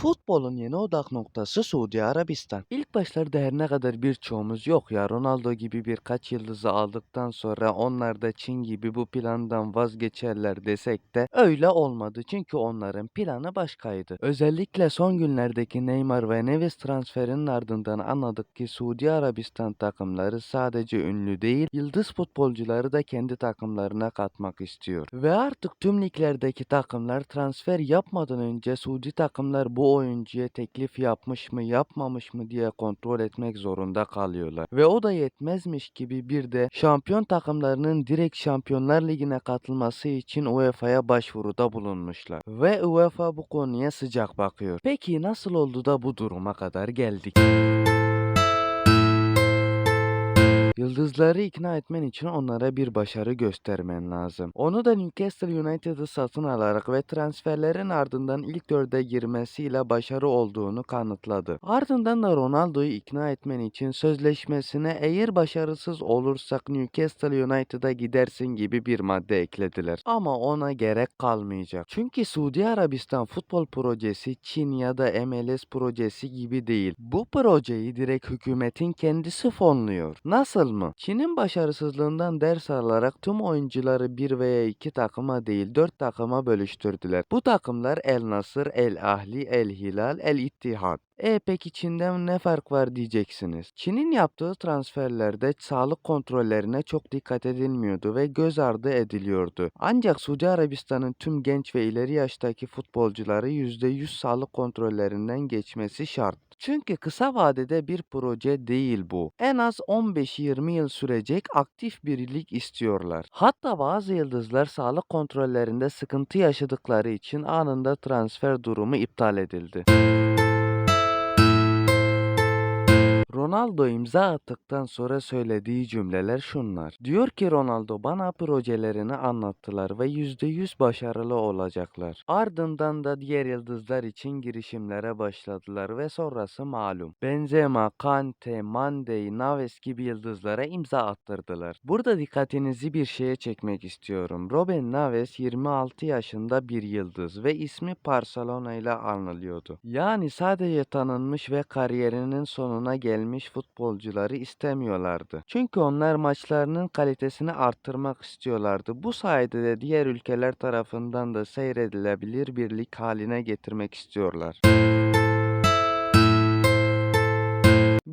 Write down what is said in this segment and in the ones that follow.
Futbolun yeni odak noktası Suudi Arabistan. İlk başlarda her ne kadar birçoğumuz yok ya Ronaldo gibi birkaç yıldızı aldıktan sonra onlar da Çin gibi bu plandan vazgeçerler desek de öyle olmadı çünkü onların planı başkaydı. Özellikle son günlerdeki Neymar ve Neves transferinin ardından anladık ki Suudi Arabistan takımları sadece ünlü değil, yıldız futbolcuları da kendi takımlarına katmak istiyor. Ve artık tüm liglerdeki takımlar transfer yapmadan önce Suudi takımlar bu oyuncuya teklif yapmış mı yapmamış mı diye kontrol etmek zorunda kalıyorlar. Ve o da yetmezmiş gibi bir de şampiyon takımlarının direkt Şampiyonlar Ligi'ne katılması için UEFA'ya başvuruda bulunmuşlar. Ve UEFA bu konuya sıcak bakıyor. Peki nasıl oldu da bu duruma kadar geldik? Yıldızları ikna etmen için onlara bir başarı göstermen lazım. Onu da Newcastle United'ı satın alarak ve transferlerin ardından ilk dörde girmesiyle başarı olduğunu kanıtladı. Ardından da Ronaldo'yu ikna etmen için sözleşmesine eğer başarısız olursak Newcastle United'a gidersin gibi bir madde eklediler. Ama ona gerek kalmayacak. Çünkü Suudi Arabistan futbol projesi Çin ya da MLS projesi gibi değil. Bu projeyi direkt hükümetin kendisi fonluyor. Nasıl mı? Çin'in başarısızlığından ders alarak tüm oyuncuları bir veya iki takıma değil dört takıma bölüştürdüler. Bu takımlar El Nasır, El Ahli, El Hilal, El İttihad. E peki Çin'den ne fark var diyeceksiniz. Çin'in yaptığı transferlerde sağlık kontrollerine çok dikkat edilmiyordu ve göz ardı ediliyordu. Ancak Suudi Arabistan'ın tüm genç ve ileri yaştaki futbolcuları %100 sağlık kontrollerinden geçmesi şart. Çünkü kısa vadede bir proje değil bu. En az 15-20 yıl sürecek aktif bir lig istiyorlar. Hatta bazı yıldızlar sağlık kontrollerinde sıkıntı yaşadıkları için anında transfer durumu iptal edildi. Ronaldo imza attıktan sonra söylediği cümleler şunlar. Diyor ki Ronaldo bana projelerini anlattılar ve %100 başarılı olacaklar. Ardından da diğer yıldızlar için girişimlere başladılar ve sonrası malum. Benzema, Kante, Mane, Naves gibi yıldızlara imza attırdılar. Burada dikkatinizi bir şeye çekmek istiyorum. Robin Naves 26 yaşında bir yıldız ve ismi Barcelona ile anılıyordu. Yani sadece tanınmış ve kariyerinin sonuna gelmiş futbolcuları istemiyorlardı. Çünkü onlar maçlarının kalitesini arttırmak istiyorlardı. Bu sayede de diğer ülkeler tarafından da seyredilebilir bir lig haline getirmek istiyorlar.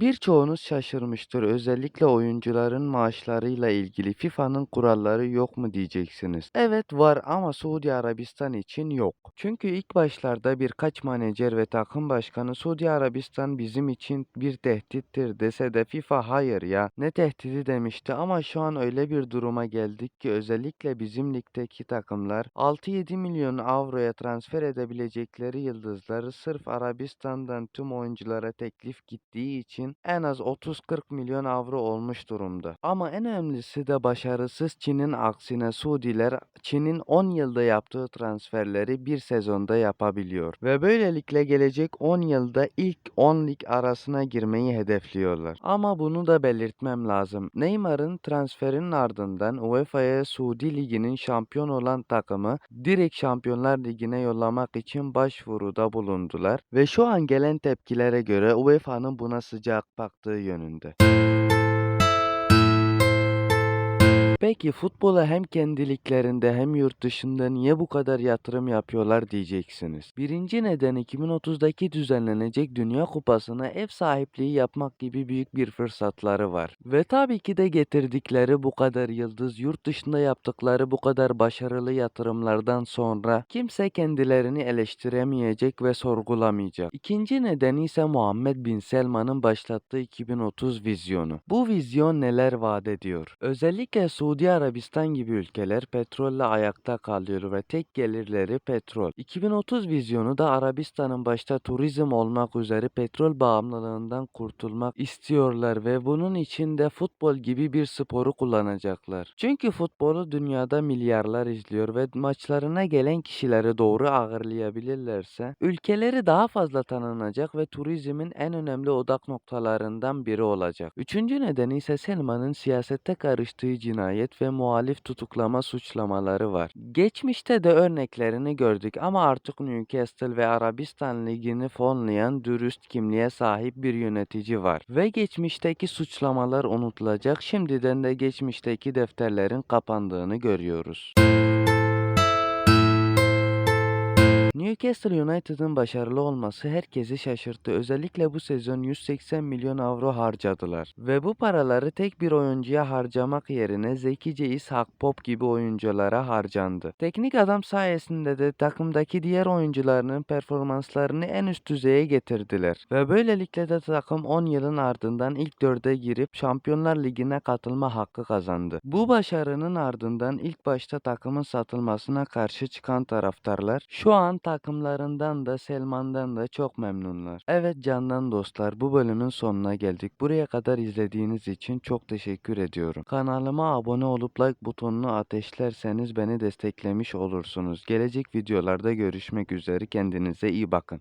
Birçoğunuz şaşırmıştır. Özellikle oyuncuların maaşlarıyla ilgili FIFA'nın kuralları yok mu diyeceksiniz. Evet var ama Suudi Arabistan için yok. Çünkü ilk başlarda birkaç menajer ve takım başkanı Suudi Arabistan bizim için bir tehdittir dese de FIFA hayır ya ne tehdidi demişti ama şu an öyle bir duruma geldik ki özellikle bizim ligdeki takımlar 6-7 milyon avroya transfer edebilecekleri yıldızları sırf Arabistan'dan tüm oyunculara teklif gittiği için en az 30-40 milyon avro olmuş durumda. Ama en önemlisi de başarısız Çin'in aksine Suudiler Çin'in 10 yılda yaptığı transferleri bir sezonda yapabiliyor. Ve böylelikle gelecek 10 yılda ilk 10 lig arasına girmeyi hedefliyorlar. Ama bunu da belirtmem lazım. Neymar'ın transferinin ardından UEFA'ya Suudi Ligi'nin şampiyon olan takımı direkt Şampiyonlar Ligi'ne yollamak için başvuruda bulundular ve şu an gelen tepkilere göre UEFA'nın buna sıcak baktığı yönünde. Peki futbola hem kendi liglerinde hem yurt dışında niye bu kadar yatırım yapıyorlar diyeceksiniz. Birinci neden 2030'daki düzenlenecek Dünya Kupası'na ev sahipliği yapmak gibi büyük bir fırsatları var. Ve tabii ki de getirdikleri bu kadar yıldız, yurt dışında yaptıkları bu kadar başarılı yatırımlardan sonra kimse kendilerini eleştiremeyecek ve sorgulamayacak. İkinci nedeni ise Muhammed Bin Selman'ın başlattığı 2030 vizyonu. Bu vizyon neler vaat ediyor? Özellikle Suudi Arabistan gibi ülkeler petrolle ayakta kalıyor ve tek gelirleri petrol. 2030 vizyonu da Arabistan'ın başta turizm olmak üzere petrol bağımlılığından kurtulmak istiyorlar ve bunun için de futbol gibi bir sporu kullanacaklar. Çünkü futbolu dünyada milyarlar izliyor ve maçlarına gelen kişileri doğru ağırlayabilirlerse ülkeleri daha fazla tanınacak ve turizmin en önemli odak noktalarından biri olacak. Üçüncü nedeni ise Selman'ın siyasette karıştığı cinayet cinayet ve muhalif tutuklama suçlamaları var. Geçmişte de örneklerini gördük ama artık Newcastle ve Arabistan Ligi'ni fonlayan dürüst kimliğe sahip bir yönetici var. Ve geçmişteki suçlamalar unutulacak, şimdiden de geçmişteki defterlerin kapandığını görüyoruz. Newcastle United'ın başarılı olması herkesi şaşırttı. Özellikle bu sezon 180 milyon avro harcadılar. Ve bu paraları tek bir oyuncuya harcamak yerine zekice İshak Pop gibi oyunculara harcandı. Teknik adam sayesinde de takımdaki diğer oyuncularının performanslarını en üst düzeye getirdiler. Ve böylelikle de takım 10 yılın ardından ilk dörde girip Şampiyonlar Ligi'ne katılma hakkı kazandı. Bu başarının ardından ilk başta takımın satılmasına karşı çıkan taraftarlar şu an takımlarından da Selman'dan da çok memnunlar. Evet candan dostlar bu bölümün sonuna geldik. Buraya kadar izlediğiniz için çok teşekkür ediyorum. Kanalıma abone olup like butonunu ateşlerseniz beni desteklemiş olursunuz. Gelecek videolarda görüşmek üzere kendinize iyi bakın.